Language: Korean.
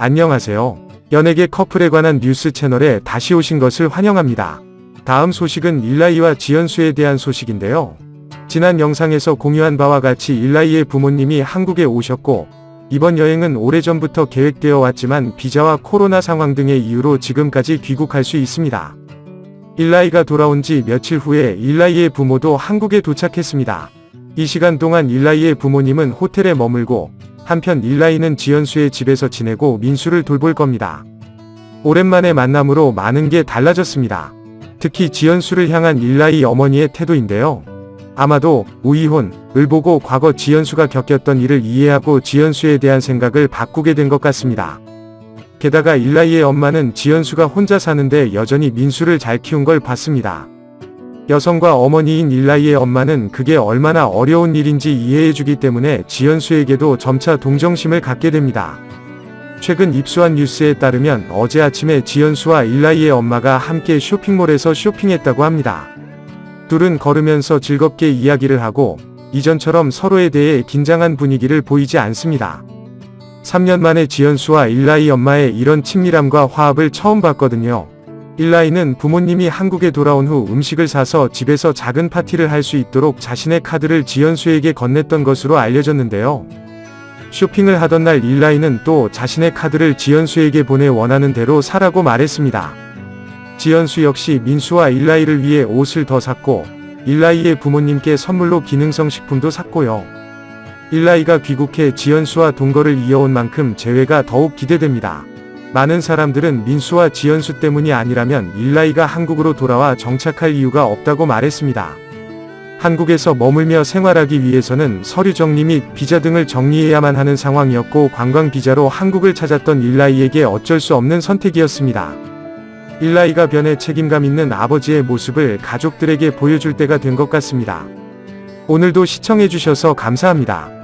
안녕하세요. 연예계 커플에 관한 뉴스 채널에 다시 오신 것을 환영합니다. 다음 소식은 일라이와 지연수에 대한 소식인데요. 지난 영상에서 공유한 바와 같이 일라이의 부모님이 한국에 오셨고, 이번 여행은 오래전부터 계획되어 왔지만 비자와 코로나 상황 등의 이유로 지금까지 귀국할 수 있습니다. 일라이가 돌아온 지 며칠 후에 일라이의 부모도 한국에 도착했습니다. 이 시간 동안 일라이의 부모님은 호텔에 머물고 한편 일라이는 지연수의 집에서 지내고 민수를 돌볼 겁니다. 오랜만에 만남으로 많은 게 달라졌습니다. 특히 지연수를 향한 일라이 어머니의 태도인데요. 아마도 우이혼 을 보고 과거 지연수가 겪었던 일을 이해하고 지연수에 대한 생각을 바꾸게 된 것 같습니다. 게다가 일라이의 엄마는 지연수가 혼자 사는데 여전히 민수를 잘 키운 걸 봤습니다. 여성과 어머니인 일라이의 엄마는 그게 얼마나 어려운 일인지 이해해주기 때문에 지연수에게도 점차 동정심을 갖게 됩니다. 최근 입수한 뉴스에 따르면 어제 아침에 지연수와 일라이의 엄마가 함께 쇼핑몰에서 쇼핑했다고 합니다. 둘은 걸으면서 즐겁게 이야기를 하고 이전처럼 서로에 대해 긴장한 분위기를 보이지 않습니다. 3년 만에 지연수와 일라이 엄마의 이런 친밀함과 화합을 처음 봤거든요. 일라이는 부모님이 한국에 돌아온 후 음식을 사서 집에서 작은 파티를 할 수 있도록 자신의 카드를 지연수에게 건넸던 것으로 알려졌는데요. 쇼핑을 하던 날 일라이는 또 자신의 카드를 지연수에게 보내 원하는 대로 사라고 말했습니다. 지연수 역시 민수와 일라이를 위해 옷을 더 샀고, 일라이의 부모님께 선물로 기능성 식품도 샀고요. 일라이가 귀국해 지연수와 동거를 이어온 만큼 재회가 더욱 기대됩니다. 많은 사람들은 민수와 지연수 때문이 아니라면 일라이가 한국으로 돌아와 정착할 이유가 없다고 말했습니다. 한국에서 머물며 생활하기 위해서는 서류 정리 및 비자 등을 정리해야만 하는 상황이었고 관광 비자로 한국을 찾았던 일라이에게 어쩔 수 없는 선택이었습니다. 일라이가 변해 책임감 있는 아버지의 모습을 가족들에게 보여줄 때가 된 것 같습니다. 오늘도 시청해주셔서 감사합니다.